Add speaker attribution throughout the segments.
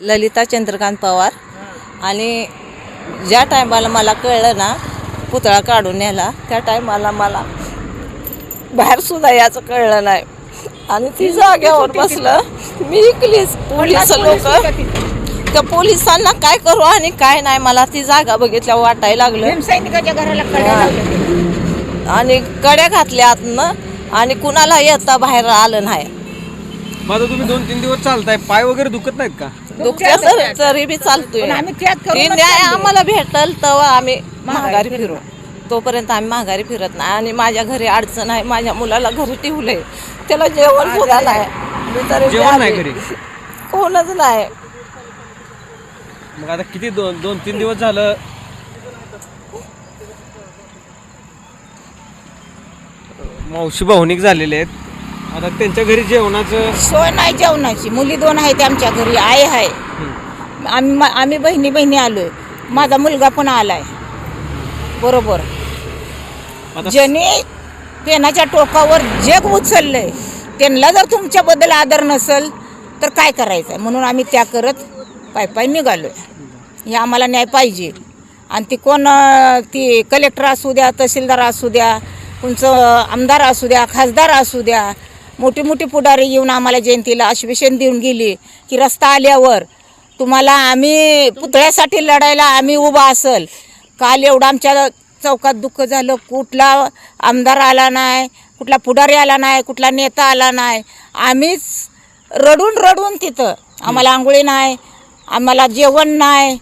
Speaker 1: ललिता चंद्रकांत पवार. आणि ज्या टायमाला मला कळलं ना पुतळा काढून नेला त्या टायमाला मला बाहेर सुद्धा याचं कळलं नाही. आणि ती जाग्यावर बसलं. मी इकलीच पोलीस लोक. त्या पोलिसांना काय करू आणि काय नाही मला ती जागा बघितल्यावर वाटायला लागलं.
Speaker 2: सैनिकाच्या घराला कड्या लावल्या.
Speaker 1: आणि कड्या घातल्या आतनं आणि कुणाला येता बाहेर आलं नाही.
Speaker 3: मग आता तुम्ही दोन तीन दिवस चालताय पाय वगैरे दुखत नाहीत का?
Speaker 1: दुखत्या तर तरी बी चालतोय.
Speaker 2: आम्ही त्यात करूनच
Speaker 1: न्याय. आम्हाला भेटल तेव्हा आम्ही
Speaker 2: माघारी
Speaker 1: माघारी फिरू. तोपर्यंत आम्ही माघारी फिरत नाही. आणि माझ्या घरी अडचण आहे माझ्या मुलाला घरी ठेवलंय. त्याला जेवण सुद्धा नाही? कोणच नाही.
Speaker 3: मग आता किती दोन दोन तीन दिवस झालं? मावशी भावनिक झालेले आहेत. आता त्यांच्या घरी जेवणाचं
Speaker 2: सोय नाही जेवणाची. मुली दोन आहेत आमच्या घरी आई आहे. आम्ही आम्ही बहिणी बहिणी आलोय. माझा मुलगा पण आलाय. बरोबर.
Speaker 3: आता
Speaker 2: ज्यांनी पेनाच्या टोकावर जग उचललंय त्यांना जर तुमच्याबद्दल आदर नसेल तर काय करायचं म्हणून आम्ही त्या करत पाय पाय निघालोय. हे आम्हाला न्याय पाहिजे. आणि ती कोण अं, ती कलेक्टर असू द्या तहसीलदार असू द्या तुमचं आमदार असू द्या खासदार असू द्या मोठी मोठी पुढारी येऊन आम्हाला जयंतीला आश्वासन देऊन गेली की रस्ता आल्यावर तुम्हाला आम्ही पुतळ्यासाठी लढायला आम्ही उभा असल. काल एवढं आमच्या चौकात दुःख झालं. कुठला आमदार आला नाही कुठला पुढारी आला नाही कुठला नेता आला नाही. आम्हीच रडून रडून तिथं. आम्हाला आंघोळी नाही आम्हाला जेवण नाही.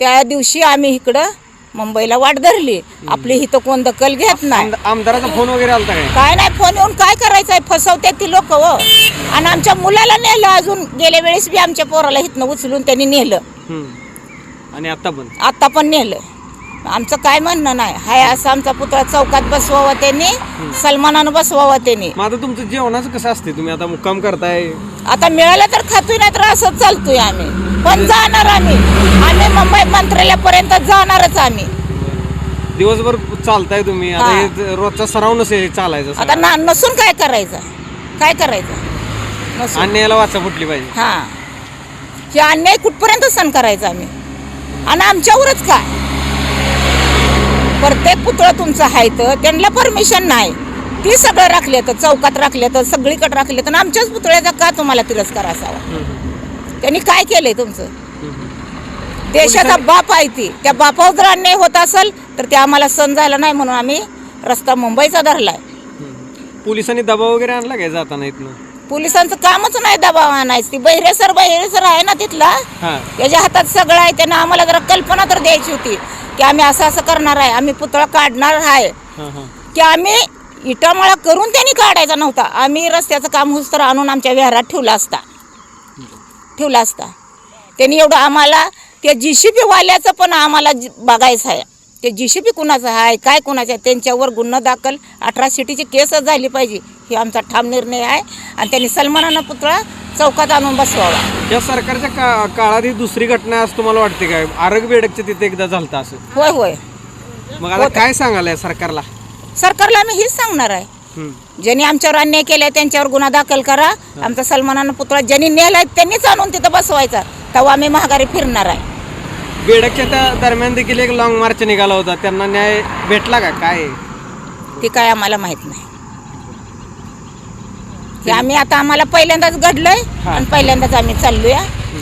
Speaker 2: त्या दिवशी आम्ही इकडं मुंबईला वाट धरली. आपली इथं कोण दखल घेत नाही.
Speaker 3: आमदा- आमदाराचा फोन वगैरे आलता काय?
Speaker 2: काय नाही फोन येऊन काय करायचं आहे फसवते ती लोक हो. आणि आमच्या मुलाला नेलं अजून. गेल्या वेळेस बी आमच्या पोराला इथनं उचलून त्यांनी नेलं.
Speaker 3: हम्म. आणि आता पण?
Speaker 2: आत्ता पण नेलं. आमचं काय म्हणणं नाही. हाय असं आमचा पुतळा चौकात बसवावा त्यांनी सलमानानं बसवावा त्यांनी.
Speaker 3: मग आता तुमचं जेवणाचं कसं असते तुम्ही आता मुक्काम करताय.
Speaker 2: आता मिळालं तर खातोय नाही तर असंच चालतोय आम्ही. पण जाणार आम्ही. आम्ही मुंबई मंत्रालयापर्यंत जाणारच आम्ही.
Speaker 3: दिवसभर चालताय तुम्ही. आता
Speaker 2: हा.
Speaker 3: हे. रोजचा सराव नसेल चालायचा
Speaker 2: आता
Speaker 3: सगळा.
Speaker 2: ना नसून काय करायचं? काय करायचं? नसून.
Speaker 3: अन्यायाला वाचा फुटली पाहिजे.
Speaker 2: हा. हे अन्याय कुठपर्यंत सण करायचा आम्ही? आणि आमच्यावरच काय? प्रत्येक पुतळं तुमचं आहे तर त्यांना परमिशन नाही. ती सगळं राखले तर चौकात राखले तर सगळीकडे राखले तर आमच्याच पुतळ्याचा का तुम्हाला तिरस्कार असावा? त्यांनी काय केलंय तुमचं? देशाचा बाप आहे ती. त्या बापावर जर अन्याय होत असेल तर ते आम्हाला सण झाला नाही म्हणून आम्ही रस्ता मुंबईचा धरलाय.
Speaker 3: पोलिसांनी दबाव वगैरे आणला काय जाताना इथनं?
Speaker 2: पोलिसांचं कामच नाही दबाव आणायचं. ती बहिरेसर बहिरेसर आहे ना तिथला? त्याच्या हातात सगळं आहे. त्यांना आम्हाला जरा कल्पना तर द्यायची होती की आम्ही असं असं करणार आहे. आम्ही पुतळा काढणार आहे. की आम्ही इटामाळा करून त्यांनी काढायचा नव्हता. आम्ही रस्त्याचं काम होस तर आणून आमच्या विहारात ठेवला असता. ठेवला असता. त्यांनी एवढं आम्हाला त्या जी सी वाल्याचं पण आम्हाला बघायचं आहे. ते जी सी पी कुणाचं आहे काय कुणाचं आहे त्यांच्यावर गुन्हा दाखल अठरा सिटीची केसच झाली पाहिजे हे आमचा ठाम निर्णय आहे. आणि त्यांनी सलमानानं पुतळा चौकात आणून बसवावा.
Speaker 3: या सरकारच्या का काळात ही दुसरी घटना असं तुम्हाला वाटते काय? आरग बेडकच्या तिथे एकदा झालं असं.
Speaker 2: होय होय.
Speaker 3: मग आता काय सांगायला सरकारला?
Speaker 2: सरकारला आम्ही हेच सांगणार आहे. ज्यांनी आमच्यावर अन्याय केलाय त्यांच्यावर गुन्हा दाखल करा. आमचा सलमानानं पुतळा ज्यांनी नेलाय त्यांनीच आणून तिथं बसवायचा. तेव्हा आम्ही महागारी फिरणार आहे.
Speaker 3: बेडकच्या त्या दरम्यान देखील एक लॉंग मार्च निघाला होता. त्यांना न्याय भेटला का? काय?
Speaker 2: ते काय आम्हाला माहीत नाही. ते आम्ही आता आम्हाला पहिल्यांदाच घडलंय. आणि पहिल्यांदाच आम्ही चाललोय.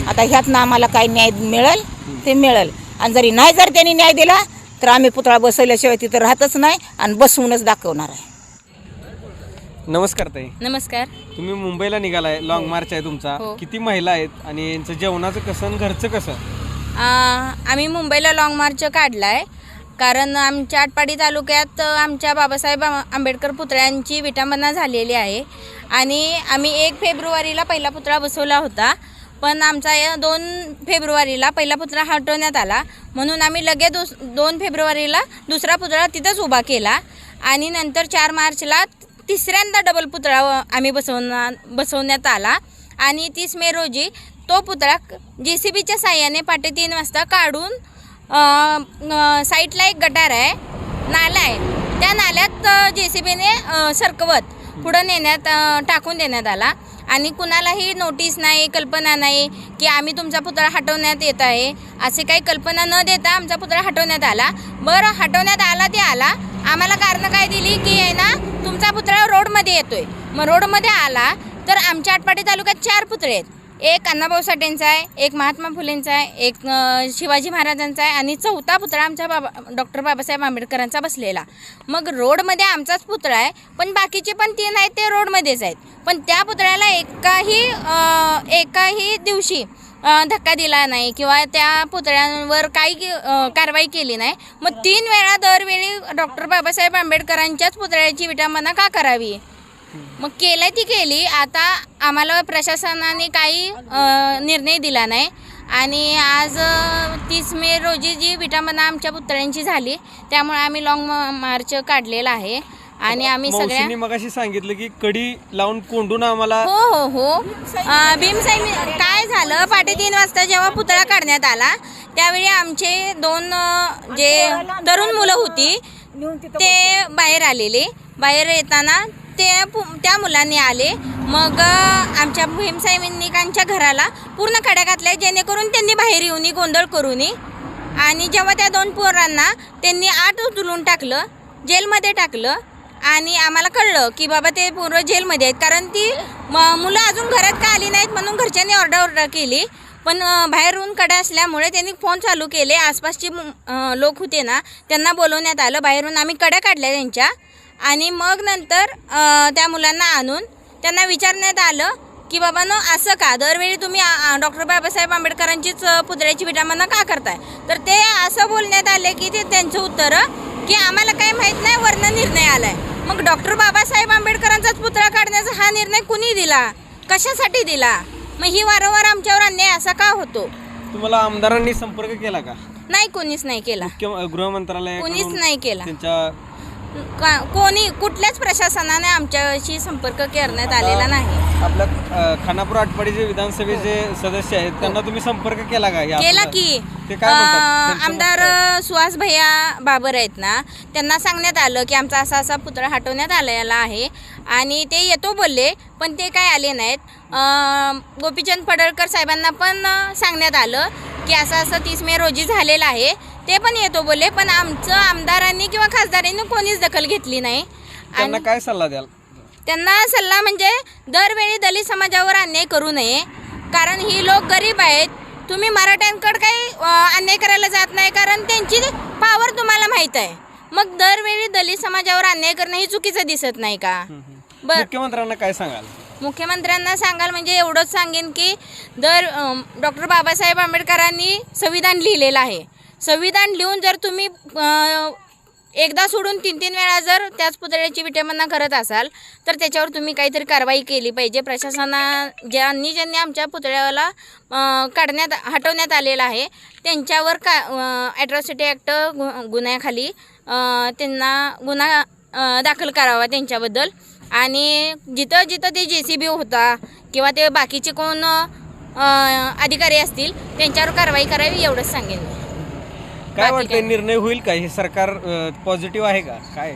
Speaker 2: आता ह्यातनं आम्हाला काय न्याय मिळेल ते मिळेल. आणि जरी नाही जर त्यांनी न्याय दिला तर आम्ही पुतळा बसवल्याशिवाय तिथं राहतच नाही आणि बसवूनच दाखवणार आहे.
Speaker 3: नमस्कार ताई.
Speaker 4: नमस्कार.
Speaker 3: तुम्ही मुंबईला निघालाय लॉंग मार्च आहे तुमचा.
Speaker 4: हो.
Speaker 3: किती महिला आहेत आणि यांचं जेवणाचं कसं आणि घरचं कसं?
Speaker 4: आ, आम्ही मुंबईला लाँग मार्च काढला आहे कारण आमच्या आटपाडी तालुक्यात अ, आमच्या बाबासाहेब आं- आंबेडकर पुतळ्यांची विटंबना झालेली आहे. आणि आम्ही एक फेब्रुवारीला पहिला पुतळा बसवला होता. पण आमचा या दोन फेब्रुवारीला पहिला पुतळा हटवण्यात आला. म्हणून आम्ही लगेच दुस दोन फेब्रुवारीला दुसरा पुतळा तिथंच उभा केला. आणि नंतर चार मार्चला तिसऱ्यांदा डबल पुतळा आम्ही बसवणार बसवण्यात आला. आणि तीस मे रोजी तो पुतळा जे सी बीच्या साह्याने पाटे तीन वाजता काढून साईटला साईडला एक गटार आहे नाला आहे. त्या नाल्यात जे सी बीने सरकवत पुढं नेण्यात टाकून देण्यात आला. आणि कुणालाही नोटीस नाही कल्पना नाही की आम्ही तुमचा पुतळा हटवण्यात येत आहे. असे काही कल्पना न देता आमचा पुतळा हटवण्यात आला. बरं हटवण्यात आला ते आला. आम्हाला कारणं काय दिली? की आहे ना तुमचा पुतळा रोडमध्ये येतोय. मग रोडमध्ये आला तर आमच्या आटपाडी तालुक्यात चार पुतळे आहेत. एक अण्णाभाऊ साठेंचा आहे एक महात्मा फुलेंचा आहे एक शिवाजी महाराजांचा आहे आणि चौथा पुतळा आमच्या बाबा डॉक्टर बाबासाहेब आंबेडकरांचा बसलेला. मग रोडमध्ये आमचाच पुतळा आहे पण बाकीचे पण तीन आहेत ते रोडमध्येच आहेत. पण त्या पुतळ्याला एकाही एकाही दिवशी धक्का दिला नाही किंवा त्या पुतळ्यांवर काही कारवाई केली नाही. मग तीन वेळा दरवेळी डॉक्टर बाबासाहेब आंबेडकरांच्याच पुतळ्याची विटंबना का करावी? मग केलं ती केली. आता आम्हाला प्रशासनाने काही निर्णय दिला नाही. आणि आज तीस मे रोजी जी विटंबना आमच्या पुतळ्यांची झाली त्यामुळे आम्ही लॉंग मार्च काढलेला आहे. आणि आम्ही सगळ्या
Speaker 3: मावशींनी मगाशी सांगितलं की कडी लावून कोंडून आम्हाला
Speaker 4: हो हो हो. भीमसाई काय झालं? पाटे तीन वाजता जेव्हा पुतळा काढण्यात आला त्यावेळी आमचे दोन जे तरुण मुलं होती ते बाहेर आलेले. बाहेर येताना ते पु- त्या मुलांनी आले. मग आमच्या भीमसैनिकांच्या घराला पूर्ण खड्या घातल्या जेणेकरून त्यांनी बाहेर येऊन गोंधळ करून आणि जेव्हा त्या दोन पोरांना त्यांनी आत उचलून टाकलं जेलमध्ये टाकलं आणि आम्हाला कळलं की बाबा ते पोरं जेलमध्ये आहेत कारण ती म- मुलं अजून घरात का आली नाहीत म्हणून घरच्यांनी ऑर्डर ऑर्डर केली. पण बाहेरून कडा असल्यामुळे त्यांनी फोन चालू केले. आसपासचे लोक होते ना त्यांना बोलवण्यात आलं. बाहेरून आम्ही कड्या काढल्या त्यांच्या. आणि मग नंतर त्या मुलांना आणून त्यांना विचारण्यात आलं की बाबा न असं का? दरवेळी तुम्ही डॉक्टर बाबासाहेब आंबेडकरांचीच पुतळ्याची विटामना का करताय? तर ते असं बोलण्यात आले की ते त्यांचं उत्तर की आम्हाला काही माहीत नाही वर्ण निर्णय आलाय. मग डॉक्टर बाबासाहेब आंबेडकरांचाच पुतळा काढण्याचा हा निर्णय कुणी दिला? कशासाठी दिला? मग ही वारंवार आमच्यावर अन्याय असा का होतो?
Speaker 3: तुम्हाला आमदारांनी संपर्क केला का?
Speaker 4: नाही कोणीच नाही केला.
Speaker 3: मुख्य गृहमंत्रालय
Speaker 4: कोणीच नाही केला.
Speaker 3: त्यांच्या
Speaker 4: का- कोणी कुठल्याच प्रशासनाने आमच्याशी संपर्क करण्यात आलेला नाही.
Speaker 3: आपल्या अ, खानापूर आटपाडीचे विधानसभेचे सदस्य आहेत त्यांना तुम्ही संपर्क केला का? या
Speaker 4: केला की
Speaker 3: ते काय म्हणतात?
Speaker 4: अं,
Speaker 3: त्यांचं मत
Speaker 4: आमदार
Speaker 3: काय?
Speaker 4: सुहास भैया बाबर आहेत ना त्यांना सांगण्यात आलं की आमचा असा असा पुतळा हटवण्यात आलेला आहे आणि ते येतो बोलले पण ते काय आले नाहीत. अं, गोपीचंद पडळकर साहेबांना पण अं, सांगण्यात आलं की असं असं तीस मे रोजी झालेलं आहे. ते पण येतो बोलले पण आमचं आमदारांनी किंवा खासदारांनी कोणीच दखल घेतली नाही.
Speaker 3: त्यांना काय सल्ला द्याल?
Speaker 4: त्यांना सल्ला म्हणजे दरवेळी दलित समाजावर अन्याय करू नये. कारण ही लोक गरीब आहेत. तुम्ही मराठ्यांकडे काही अं, अन्याय करायला जात नाही. कारण त्यांची पावर तुम्हाला माहीत आहे. मग दरवेळी दलित समाजावर अन्याय करणं ही चुकीचं दिसत नाही का? बर.
Speaker 3: मुख्यमंत्र्यांना काय सांगाल?
Speaker 4: मुख्यमंत्र्यांना सांगाल म्हणजे एवढंच सांगेन की दर डॉक्टर बाबासाहेब आंबेडकरांनी संविधान लिहिलेलं आहे. संविधान लिहून जर तुम्ही एकदा सोडून तीन तीन वेळा जर त्याच पुतळ्याची विटंबना करत असाल तर त्याच्यावर तुम्ही काहीतरी कारवाई केली पाहिजे. प्रशासना ज्यांनी ज्यांनी आमच्या पुतळ्याला काढण्यात हटवण्यात आलेलं आहे त्यांच्यावर का ॲट्रॉसिटी ॲक्ट गु गुन्ह्याखाली त्यांना गुन्हा दाखल करावा त्यांच्याबद्दल. आणि जिथं जिथं ते जे सी बी होता किंवा ते बाकीचे कोण अधिकारी असतील त्यांच्यावर कारवाई करावी एवढंच सांगेन मी.
Speaker 3: काय
Speaker 4: काय?
Speaker 3: निर्णय होईल का? हे सरकार पॉझिटिव्ह आहे का? काय?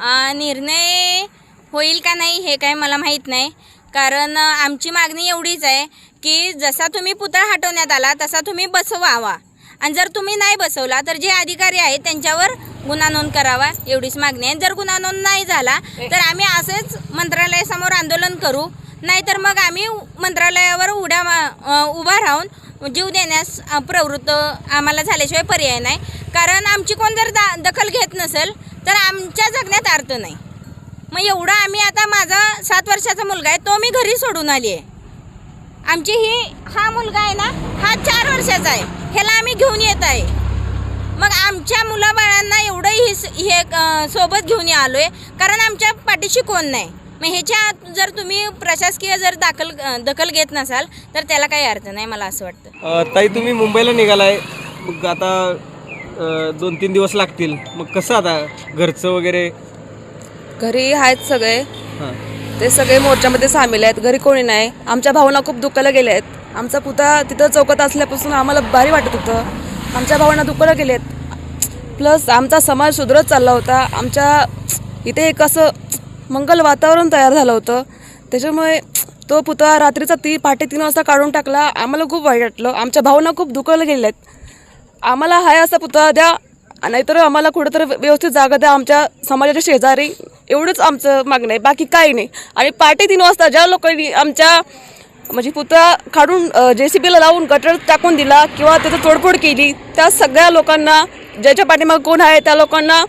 Speaker 4: आ, निर्णय होईल का नाही हे काय मला माहीत नाही. कारण आमची मागणी एवढीच आहे की जसा तुम्ही पुतळा हटवण्यात आला तसा तुम्ही बसवावा. आणि जर तुम्ही नाही बसवला तर जे अधिकारी आहेत त्यांच्यावर गुन्हा नोंद करावा एवढीच मागणी आहे. जर गुन्हा नोंद नाही झाला तर आम्ही असेच मंत्रालयासमोर आंदोलन करू. नाहीतर मग आम्ही मंत्रालयावर उड्या मा- उभा राहून जीव देण्यास प्रवृत्त आम्हाला झाल्याशिवाय पर्याय नाही. कारण आमची कोण जर दा दखल घेत नसेल तर आमच्या जगण्यात अर्थ नाही. मग एवढा आम्ही आता माझा सात वर्षाचा मुलगा आहे तो मी घरी सोडून आली आहे आमची ही हा मुलगा आहे ना हा चार वर्षाचा आहे. ह्याला आम्ही घेऊन येत आहे. मग आमच्या मुलाबाळांना एवढंही स- हे सोबत घेऊन आलो आहे कारण आमच्या पाठीशी कोण नाही. मग ह्याच्या आत जर तुम्ही प्रशासकीय जर दाखल दखल घेत नसाल तर त्याला काही अर्थ नाही मला असं वाटतं.
Speaker 3: ताई तुम्ही मुंबईला निघालाय. मग आता दोन तीन दिवस लागतील. मग कसं आता? घरचं वगैरे?
Speaker 5: घरी आहेत सगळे.
Speaker 3: हां.
Speaker 5: ते सगळे मोर्चामध्ये सामील आहेत. घरी कोणी नाही. आमच्या भावना खूप दुखायला गेल्या आहेत. आमचा पुतळा तिथं चौकात असल्यापासून आम्हाला भारी वाटत होतं. आमच्या भावना दुखायला गेलेत प्लस आमचा समाज सुधरत चालला होता. आमच्या इथे एक असं मंगल वातावरण तयार झालं होतं. त्याच्यामुळे तो पुतळा रात्रीचा ती पहाटे तीन वाजता काढून टाकला. आम्हाला खूप वाईट वाटलं. आमच्या भावना खूप दुखवल्या गेल्या आहेत आम्हाला हाय असा पुतळा द्या. नाहीतर आम्हाला कुठेतरी व्यवस्थित जागा द्या. आमच्या समाजाच्या शेजारी एवढंच आमचं मागणं आहे. बाकी काही नाही. आणि पहाटे तीन वाजता ज्या लोकांनी आमच्या म्हणजे पुतळा काढून जे सी बीला लावून गटर टाकून दिला किंवा त्याचं तोडफोड केली त्या सगळ्या लोकांना ज्याच्या पाठीमागं कोण आहे त्या लोकांना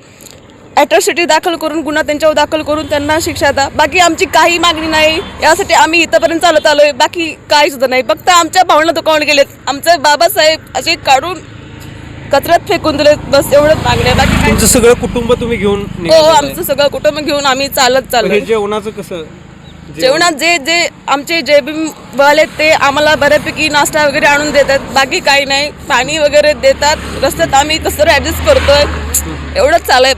Speaker 5: ॲट्रॉसिटी दाखल करून गुन्हा त्यांच्यावर दाखल करून त्यांना शिक्षा द्या. बाकी आमची काही मागणी नाही. यासाठी आम्ही इथंपर्यंत चालत आलो आहे बाकी काही सुद्धा नाही. फक्त आमच्या भावना दुखावून गेलेत. आमचे बाबासाहेब असे काढून कचऱ्यात फेकून दिलेत. बस एवढंच मागणी बाकी काही
Speaker 3: तुमचं सगळं कुटुंब तुम्ही घेऊन
Speaker 5: हो
Speaker 3: आहे.
Speaker 5: आमचं सगळं कुटुंब घेऊन आम्ही चालत चाललो
Speaker 3: हे जेवणाचं कसं? जेवण-
Speaker 5: जेवणात जे जे आमचे जे बी वाले ते आम्हाला बऱ्यापैकी नाश्ता वगैरे आणून देतात. बाकी काही नाही. पाणी वगैरे देतात. रस्त्यात आम्ही कसं ॲडजस्ट करतोय? एवढंच चालय